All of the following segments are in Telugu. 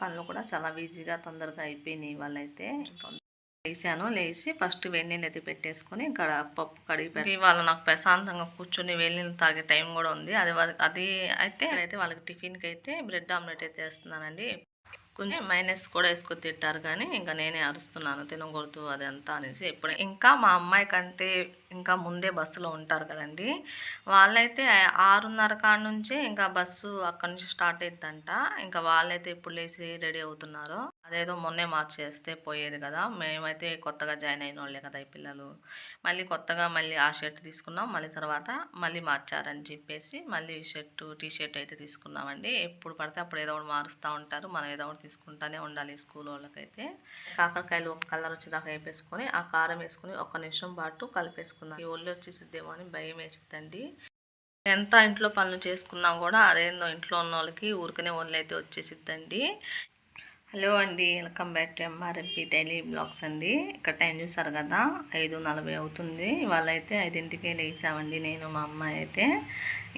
పనులు కూడా చాలా ఈజీగా తొందరగా అయిపోయినాయి వాళ్ళైతే లేచాను లేచి ఫస్ట్ వేడినీళ్ళు అయితే పెట్టేసుకొని ఇంకా పప్పు కడిగి పెట్టి వాళ్ళు నాకు ప్రశాంతంగా కూర్చుని వేడినీళ్ళు తాగే టైం కూడా ఉంది. అది అది అయితే అయితే వాళ్ళకి టిఫిన్కి అయితే బ్రెడ్ ఆమ్లెట్ అయితే వేస్తున్నానండి. కొంచెం మైనస్ కూడా వేసుకొని తింటారు కానీ ఇంకా నేనే అరుస్తున్నాను తినకూడదు అదంతా అనేసి ఎప్పుడు. ఇంకా మా అమ్మాయి కంటే ఇంకా ముందే బస్సులో ఉంటారు కదండి. వాళ్ళైతే ఆరున్నర కాడ నుంచే ఇంకా బస్సు అక్కడి నుంచి స్టార్ట్ అయిద్దంట. ఇంకా వాళ్ళైతే ఇప్పుడు లేచి రెడీ అవుతున్నారు. అదేదో మొన్నే మార్చేస్తే పోయేది కదా. మేమైతే కొత్తగా జాయిన్ అయిన వాళ్ళే కదా ఈ పిల్లలు. మళ్ళీ కొత్తగా మళ్ళీ ఆ షర్ట్ తీసుకున్నాం. మళ్ళీ తర్వాత మళ్ళీ మార్చారని చెప్పేసి మళ్ళీ షర్టు టీ షర్ట్ అయితే తీసుకున్నామండి. ఎప్పుడు పడితే అప్పుడు ఏదో ఒకటి మారుస్తూ ఉంటారు. మనం ఏదో ఒకటి తీసుకుంటానే ఉండాలి స్కూల్ వాళ్ళకైతే కాకరకాయలు ఒక కలర్ వచ్చేదాకా వేపేసుకొని ఆ కారం వేసుకుని ఒక్క నిమిషం పాటు కలిపేసుకున్నాం ఈ ఒళ్ళు వచ్చేసిద్దేమో అని భయం వేసిద్దండి. ఎంత ఇంట్లో పనులు చేసుకున్నా కూడా అదేందో ఇంట్లో ఉన్న వాళ్ళకి ఊరికనే ఒళ్ళు అయితే వచ్చేసిద్దండి. హలో అండి welcome back to MRMP daily blogs అండి. ఇక్కడ టైం చూసారు కదా ఐదు నలభై అవుతుంది. వాళ్ళైతే ఐదింటికే లేచామండి నేను మా అమ్మాయి అయితే.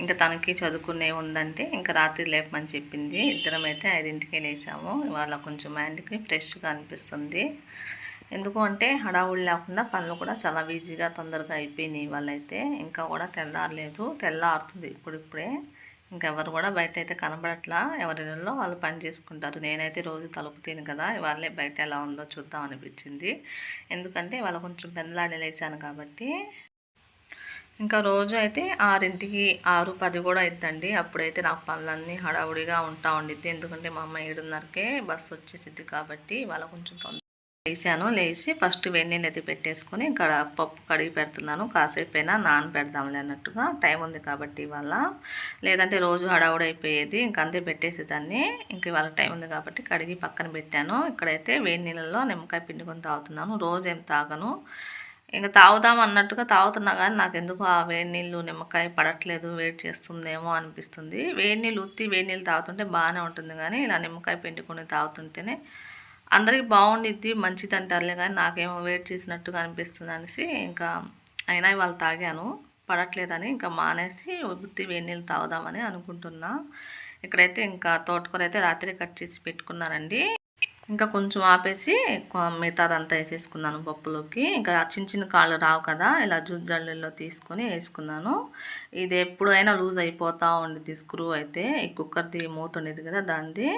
ఇంకా తనకి చదువుకునే ఉందంటే ఇంకా రాత్రి లేపమని చెప్పింది. ఇద్దరం అయితే ఐదింటికే లేచాము. ఇవాళ కొంచెం మైండ్కి ఫ్రెష్గా అనిపిస్తుంది. ఎందుకు అంటే హడావుడి లేకుండా పనులు కూడా చాలా ఈజీగా తొందరగా అయిపోయినాయి వాళ్ళైతే ఇంకా కూడా తెల్లారలేదు. తెల్లారుతుంది ఇప్పుడిప్పుడే. ఇంకెవరు కూడా బయట అయితే కనబడట్లా. ఎవరిలో వాళ్ళు పని చేసుకుంటారు. నేనైతే రోజు తలుపు తిను కదా వాళ్ళే బయట ఎలా ఉందో చూద్దాం అనిపించింది. ఎందుకంటే ఇవాళ కొంచెం పెందలాడి లేచాను కాబట్టి. ఇంకా రోజు అయితే ఆరింటికి ఆరు పది కూడా అవుతుందండి అప్పుడైతే నా పనులన్నీ హడావుడిగా ఉంటా ఉండిద్ది. ఎందుకంటే మా అమ్మ ఏడున్నరకే బస్సు వచ్చేసిద్ది కాబట్టి ఇవాళ కొంచెం తొందర లేచాను. లేచి ఫస్ట్ వెన్నీళ్ళు అయితే పెట్టేసుకొని ఇక్కడ పప్పు కడిగి పెడుతున్నాను. కాసేపు అయినా నాన పెడదాంలే అన్నట్టుగా టైం ఉంది కాబట్టి ఇవాళ. లేదంటే రోజు హడావుడి అయిపోయేది. ఇంక అంతే పెట్టేసేదాన్ని ఇంక ఇవాళ టైం ఉంది కాబట్టి కడిగి పక్కన పెట్టాను. ఇక్కడైతే వేడి నీళ్ళల్లో నిమ్మకాయ పిండుకొని తాగుతున్నాను. రోజు ఏం తాగను. ఇంకా తాగుదాం అన్నట్టుగా తాగుతున్నా కానీ నాకు ఎందుకు ఆ వేడి నీళ్ళు నిమ్మకాయ పడట్లేదు. వేడి చేస్తుందేమో అనిపిస్తుంది. వేడి నీళ్ళు ఉత్తి వేడి నీళ్ళు తాగుతుంటే బాగానే ఉంటుంది కానీ ఇలా నిమ్మకాయ పిండుకొని తాగుతుంటేనే అందరికీ బాగుండిద్ది మంచిది అంటారులే కానీ నాకేమో వెయిట్ చేసినట్టుగా అనిపిస్తుంది అనేసి ఇంకా అయినా ఇవాళ తాగాను. పడట్లేదని ఇంకా మానేసి ఉత్తి వేడి నీళ్ళు తాగుదామని అనుకుంటున్నా. ఇక్కడైతే ఇంకా తోటకూర అయితే రాత్రి కట్ చేసి పెట్టుకున్నానండి. ఇంకా కొంచెం ఆపేసి మిగతాదంతా వేసేసుకున్నాను పప్పులోకి. ఇంకా చిన్న చిన్న కాళ్ళు రావు కదా ఇలా జూట్ తీసుకొని వేసుకున్నాను. ఇది ఎప్పుడైనా లూజ్ అయిపోతూ ఉండిద్ది స్క్రూ అయితే. ఈ కుక్కర్ది మూత ఉండేది కదా దానిది.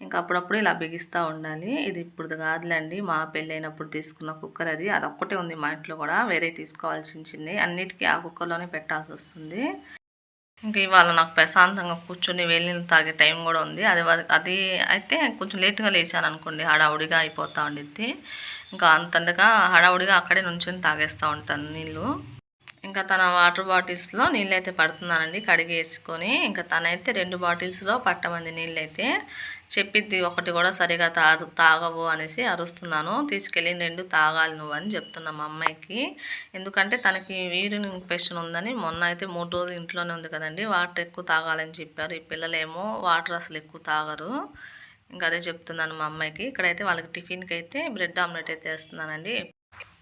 ఇంకా అప్పుడప్పుడు ఇలా బిగిస్తూ ఉండాలి. ఇది ఇప్పుడు కాదులేండి. మా పెళ్ళి అయినప్పుడు తీసుకున్న కుక్కర్ అది. అది ఒక్కటే ఉంది మా ఇంట్లో కూడా. వేరే తీసుకోవాల్సింది అన్నిటికీ ఆ కుక్కర్లోనే పెట్టాల్సి వస్తుంది. ఇంకా ఇవాళ నాకు ప్రశాంతంగా కూర్చొని వెళ్ళిన తాగే టైం కూడా ఉంది. అది అది అయితే కొంచెం లేట్గా లేచాను అనుకోండి హడావుడిగా అయిపోతూ ఉండిద్ది. ఇంకా అంతగా హడావుడిగా అక్కడే నుంచొని తాగేస్తూ ఉంటాను నీళ్ళు. ఇంకా తన వాటర్ బాటిల్స్లో నీళ్ళు అయితే పడుతున్నానండి. కడిగి వేసుకొని ఇంకా తనైతే రెండు బాటిల్స్లో పట్టమంది నీళ్ళు అయితే చెప్పిద్ది ఒకటి కూడా సరిగా తాగు తాగవు అనేసి అరుస్తున్నాను. తీసుకెళ్ళి రెండు తాగాలి నువ్వు అని చెప్తున్నా మా అమ్మాయికి. ఎందుకంటే తనకి యూరిన్ ఇన్ఫెక్షన్ ఉందని మొన్న అయితే మూడు రోజులు ఇంట్లోనే ఉంది కదండి వాటర్ ఎక్కువ తాగాలని చెప్పారు. ఈ పిల్లలేమో వాటర్ అసలు ఎక్కువ తాగరు. ఇంకా అదే చెప్తున్నాను మా అమ్మాయికి. ఇక్కడైతే వాళ్ళకి టిఫిన్కి అయితే బ్రెడ్ ఆమ్లెట్ అయితే వేస్తున్నానండి.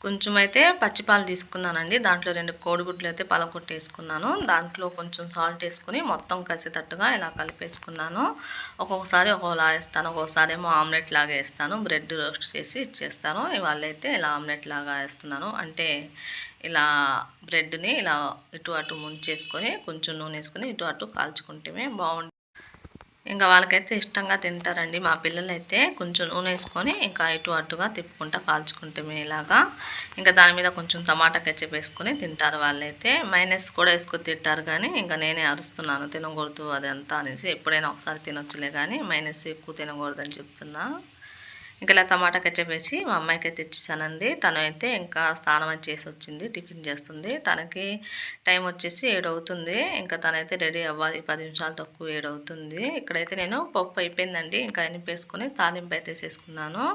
కొంచెం అయితే పచ్చిపాలు తీసుకున్నానండి. దాంట్లో రెండు కోడిగుడ్లు అయితే పలకొట్టి వేసుకున్నాను. దాంట్లో కొంచెం సాల్ట్ వేసుకుని మొత్తం కలిసేటట్టుగా ఇలా కలిపేసుకున్నాను. ఒక్కొక్కసారి ఒక్కోలా వేస్తాను. ఒక్కొక్కసారి ఏమో ఆమ్లెట్ లాగా వేస్తాను. బ్రెడ్ రోస్ట్ చేసి ఇచ్చేస్తాను. ఇవాళ అయితే ఇలా ఆమ్లెట్ లాగా వేస్తున్నాను. అంటే ఇలా బ్రెడ్ని ఇలా ఇటు అటు ముంచేసుకొని కొంచెం నూనె వేసుకొని ఇటు అటు కాల్చుకుంటేమే బాగుంటుంది. ఇంకా వాళ్ళకైతే ఇష్టంగా తింటారండి. మా పిల్లలైతే కొంచెం నూనె వేసుకొని ఇంకా ఇటు అటుగా తిప్పుకుంటా కాల్చుకుంటే ఇలాగా ఇంకా దాని మీద కొంచెం టమాటా కెచ్చప్ వేసుకొని తింటారు వాళ్ళైతే. మైనస్ కూడా వేసుకొని తింటారు కానీ ఇంకా నేనే అరుస్తున్నాను. తినకూడదు అదంతా అనేసి ఎప్పుడైనా ఒకసారి తినొచ్చులే కానీ మైనస్ ఎక్కువ తినకూడదని చెప్తున్నా. ఇంకా ఇలా టమాటా కచ్చప్ వేసి మా అమ్మాయికి అయితే ఇచ్చేసానండి. తను అయితే ఇంకా స్నానం చేసి వచ్చింది టిఫిన్ చేస్తుంది. తనకి టైం వచ్చేసి ఏడు అవుతుంది. ఇంకా తనైతే రెడీ అవ్వాలి పది నిమిషాలు తక్కువ ఏడు అవుతుంది. ఇక్కడైతే నేను పప్పు అయిపోయిందండి. ఇంకా అనిపేసుకొని తాలింపు అయితే వేసేసుకున్నాను.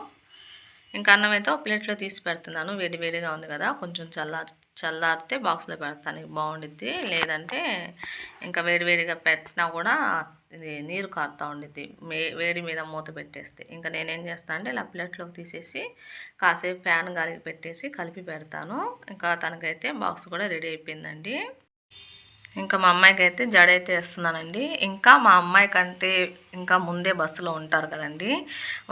ఇంకా అన్నం అయితే ఒక ప్లేట్లో తీసి పెడుతున్నాను. వేడి వేడిగా ఉంది కదా కొంచెం చల్లారు చల్లారితే బాక్స్లో పెడతాను బాగుండిద్ది. లేదంటే ఇంకా వేడివేడిగా పెట్టినా కూడా ఇది నీరు కారుతూ ఉండిద్ది. మే వేడి మీద మూత పెట్టేస్తే. ఇంకా నేనేం చేస్తాను అంటే ఇలా ప్లేట్లోకి తీసేసి కాసేపు ఫ్యాన్ గాలికి పెట్టేసి కలిపి పెడతాను. ఇంకా తనకైతే బాక్స్ కూడా రెడీ అయిపోయిందండి. ఇంకా మా అమ్మాయికి అయితే జడ అయితే వేస్తున్నానండి. ఇంకా మా అమ్మాయి కంటే ఇంకా ముందే బస్సులో ఉంటారు కదండి.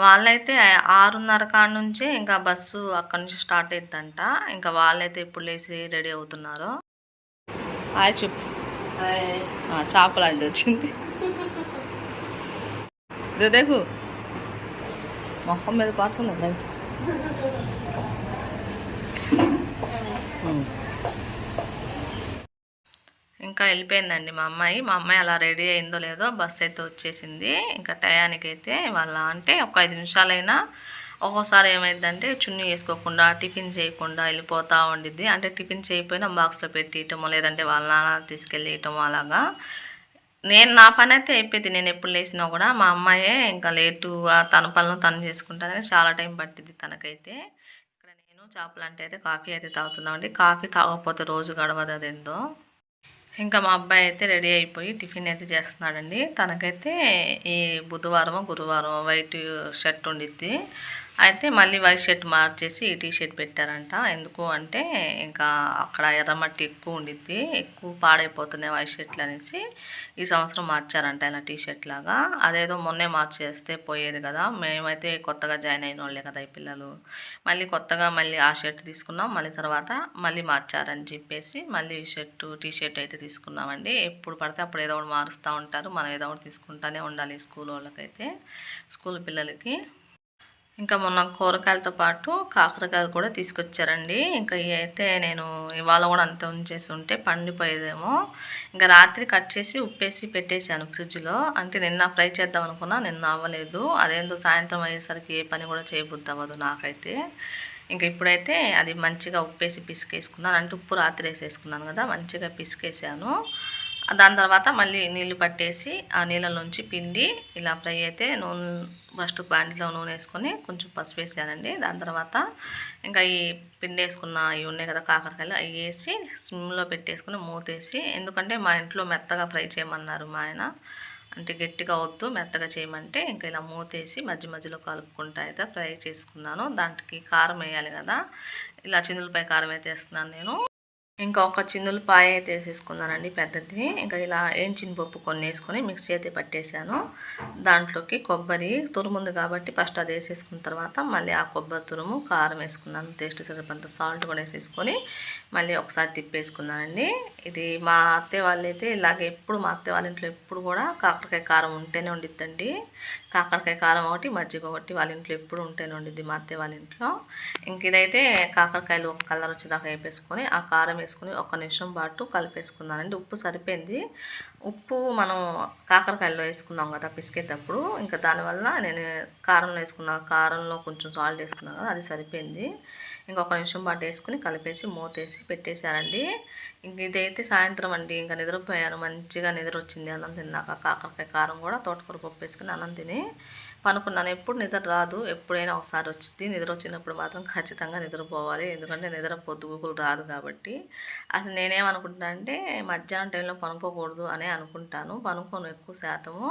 వాళ్ళైతే ఆరున్నర కాడ నుంచే ఇంకా బస్సు అక్కడ నుంచి స్టార్ట్ అవుతుందంట ఇంకా వాళ్ళైతే ఇప్పుడు లేచి రెడీ అవుతున్నారు. హాయ్ చెప్పు చేపలు అండి వచ్చింది. దేకు మొహం మీద పడుతుంది ఇంకా వెళ్ళిపోయిందండి మా అమ్మాయి. మా అమ్మాయి అలా రెడీ అయిందో లేదో బస్సు అయితే వచ్చేసింది. ఇంకా టయానికి అయితే వాళ్ళ అంటే ఒక ఐదు నిమిషాలైనా ఒక్కోసారి ఏమైందంటే చున్నీ వేసుకోకుండా టిఫిన్ చేయకుండా వెళ్ళిపోతూ ఉండిద్ది. అంటే టిఫిన్ చేయకపోయినా బాక్స్లో పెట్టేయటమో లేదంటే వాళ్ళ నాన్న తీసుకెళ్ళేయటమో అలాగా. నేను నా పని అయితే అయిపోయింది. నేను ఎప్పుడు లేచినా కూడా మా అమ్మాయే ఇంకా లేటుగా తన పనులు తను చేసుకుంటానని చాలా టైం పట్టింది తనకైతే. ఇక్కడ నేను చేపలు అంటే అయితే కాఫీ అయితే తాగుతున్నామండి. కాఫీ తాగకపోతే రోజు గడవదు అదేందో. ఇంకా మా అబ్బాయి అయితే రెడీ అయిపోయి టిఫిన్ అయితే చేస్తున్నాడండి. తనకైతే ఈ బుధవారం గురువారం వైట్ షర్ట్ ఉండిద్ది. అయితే మళ్ళీ వైట్ షర్ట్ మార్చేసి ఈ టీ షర్ట్ పెట్టారంట. ఎందుకు అంటే ఇంకా అక్కడ ఎర్రమట్టి ఎక్కువ ఉండిద్ది ఎక్కువ పాడైపోతున్నాయి వైట్ షర్ట్లు అనేసి ఈ సంవత్సరం మార్చారంట ఇలా టీ షర్ట్ లాగా. అదేదో మొన్నే మార్చేస్తే పోయేది కదా. మేమైతే కొత్తగా జాయిన్ అయిన వాళ్ళే కదా ఈ పిల్లలు. మళ్ళీ కొత్తగా మళ్ళీ ఆ షర్ట్ తీసుకున్నాం మళ్ళీ తర్వాత మళ్ళీ మార్చారని చెప్పేసి మళ్ళీ ఈ షర్టు టీ షర్ట్ అయితే తీసుకున్నామండి. ఎప్పుడు పడితే అప్పుడు ఏదో ఒకటి మారుస్తూ ఉంటారు. మనం ఏదో ఒకటి తీసుకుంటూనే ఉండాలి స్కూల్ వాళ్ళకైతే స్కూల్ పిల్లలకి. ఇంకా మొన్న కూరగాయలతో పాటు కాకరకాయలు కూడా తీసుకొచ్చారండి. ఇంకా ఇవి అయితే నేను ఇవాళ కూడా అంత ఉంచేసి ఉంటే పండిపోయేదేమో. ఇంకా రాత్రి కట్ చేసి ఉప్పేసి పెట్టేశాను ఫ్రిడ్జ్లో. అంటే నిన్న ఫ్రై చేద్దాం అనుకున్నా నిన్న అవ్వలేదు. అదేందో సాయంత్రం అయ్యేసరికి ఏ పని కూడా చేయబుద్ది అవ్వదు నాకైతే. ఇంక ఇప్పుడైతే అది మంచిగా ఉప్పేసి పిసికేసుకున్నాను. అంటే ఉప్పు రాత్రి వేసేసుకున్నాను కదా మంచిగా పిసికేసాను. దాని తర్వాత మళ్ళీ నీళ్ళు పట్టేసి ఆ నీళ్ళలోంచి పిండి ఇలా ఫ్రై అయితే నూనె ఫస్ట్ బాండిలో నూనె వేసుకొని కొంచెం పసుపు వేసానండి దాని తర్వాత ఇంకా ఈ పిండి వేసుకున్న ఇవి ఉన్నాయి కదా కాకరకాయలు అవి వేసి సిమ్లో పెట్టేసుకుని మూతేసి ఎందుకంటే మా ఇంట్లో మెత్తగా ఫ్రై చేయమన్నారు మా ఆయన. అంటే గట్టిగా వద్దు మెత్తగా చేయమంటే ఇంకా ఇలా మూతేసి మధ్య మధ్యలో కలుపుకుంటా అయితే ఫ్రై చేసుకున్నాను. దానికి కారం వేయాలి కదా. ఇలా చిందులపై కారం అయితే వేస్తున్నాను నేను. ఇంకా ఒక చిన్నులు పాయ అయితే వేసేసుకున్నానండి పెద్దది. ఇంకా ఇలా ఏం పప్పు కొన్ని వేసుకొని మిక్సీ అయితే పట్టేశాను దాంట్లోకి కొబ్బరి తురుముంది కాబట్టి ఫస్ట్ అది వేసేసుకున్న తర్వాత మళ్ళీ ఆ కొబ్బరి తురుము కారం వేసుకున్నాను. టేస్ట్ సరిపంత సాల్ట్ కూడా వేసేసుకొని మళ్ళీ ఒకసారి తిప్పేసుకున్నానండి. ఇది మా అత్తయ్య వాళ్ళైతే ఇలాగే ఎప్పుడు మా అత్తయ్య వాళ్ళ ఇంట్లో ఎప్పుడు కూడా కాకరకాయ కారం ఉంటేనే ఉండిద్దండి కాకరకాయ కారం ఒకటి మజ్జిగ ఒకటి వాళ్ళ ఇంట్లో ఎప్పుడు ఉంటేనే ఉండిద్ది మా అత్తయ్య వాళ్ళ ఇంట్లో. ఇంక ఇదైతే కాకరకాయలు ఒక కలర్ వచ్చేదాకా వేపేసుకొని ఆ కారం వేసుకుని ఒక నిమిషం పాటు కలిపేసుకున్నానండి ఉప్పు సరిపోయింది. ఉప్పు మనం కాకరకాయలో వేసుకున్నాం కదా పిసికేటప్పుడు. ఇంకా దానివల్ల నేను కారంలో వేసుకున్నా కారంలో కొంచెం సాల్ట్ వేసుకున్నాను కదా అది సరిపోయింది. ఇంకొక నిమిషం పాటు వేసుకుని కలిపేసి మూతేసి పెట్టేశారండి ఇంక ఇదైతే సాయంత్రం అండి. ఇంకా నిద్రపోయాను. మంచిగా నిద్ర వచ్చింది అన్నం తిన్నాక. కాకరకాయ కారం కూడా తోటకూర పప్పు వేసుకుని అన్నం తిని పనుకున్నాను. ఎప్పుడు నిద్ర రాదు. ఎప్పుడైనా ఒకసారి వచ్చింది. నిద్ర వచ్చినప్పుడు మాత్రం ఖచ్చితంగా నిద్రపోవాలి. ఎందుకంటే నిద్ర పొద్దుగుకులు రాదు కాబట్టి. అసలు నేనేమనుకుంటున్నా అంటే మధ్యాహ్నం టైంలో పనుకోకూడదు అనే అనుకుంటాను. పనుకోను ఎక్కువ శాతము.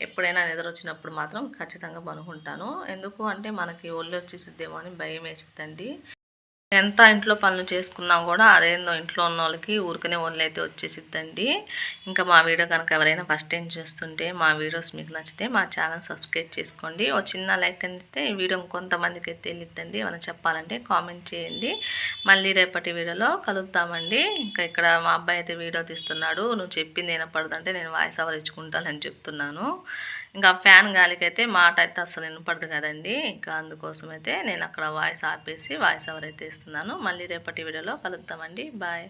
ఎప్పుడైనా నిద్ర వచ్చినప్పుడు మాత్రం ఖచ్చితంగా పనుకుంటాను. ఎందుకు అంటే మనకి ఒళ్ళు వచ్చేసిద్దేమో అని భయం వేసిద్దండి ఎంత ఇంట్లో పనులు చేసుకున్నా కూడా అదేందో ఇంట్లో ఉన్న వాళ్ళకి ఊరికనే ఒళ్ళు వచ్చేసిద్దండి. ఇంకా మా వీడియో కనుక ఎవరైనా ఫస్ట్ టైం చూస్తుంటే మా వీడియోస్ మీకు నచ్చితే మా ఛానల్ సబ్స్క్రైబ్ చేసుకోండి. ఒక చిన్న లైక్ అందిస్తే ఈ వీడియో కొంతమందికి అయితే తెలియద్దండి ఏమైనా చెప్పాలంటే కామెంట్ చేయండి. మళ్ళీ రేపటి వీడియోలో కలుద్దామండి. ఇంకా ఇక్కడ మా అబ్బాయి అయితే వీడియో తీస్తున్నాడు. నువ్వు చెప్పింది వినపడదంటే నేను వాయిస్ అవర్ ఇచ్చుకుంటానని చెప్తున్నాను. ఇంకా ఫ్యాన్ గాలికైతే మాట అయితే అసలు వినపడదు కదండి. ఇంకా అందుకోసం అయితే నేను అక్కడ వాయిస్ ఆపేసి వాయిస్ ఎవరైతే ఇస్తున్నాను మళ్ళీ రేపటి వీడియోలో కలుద్దామండి. బాయ్.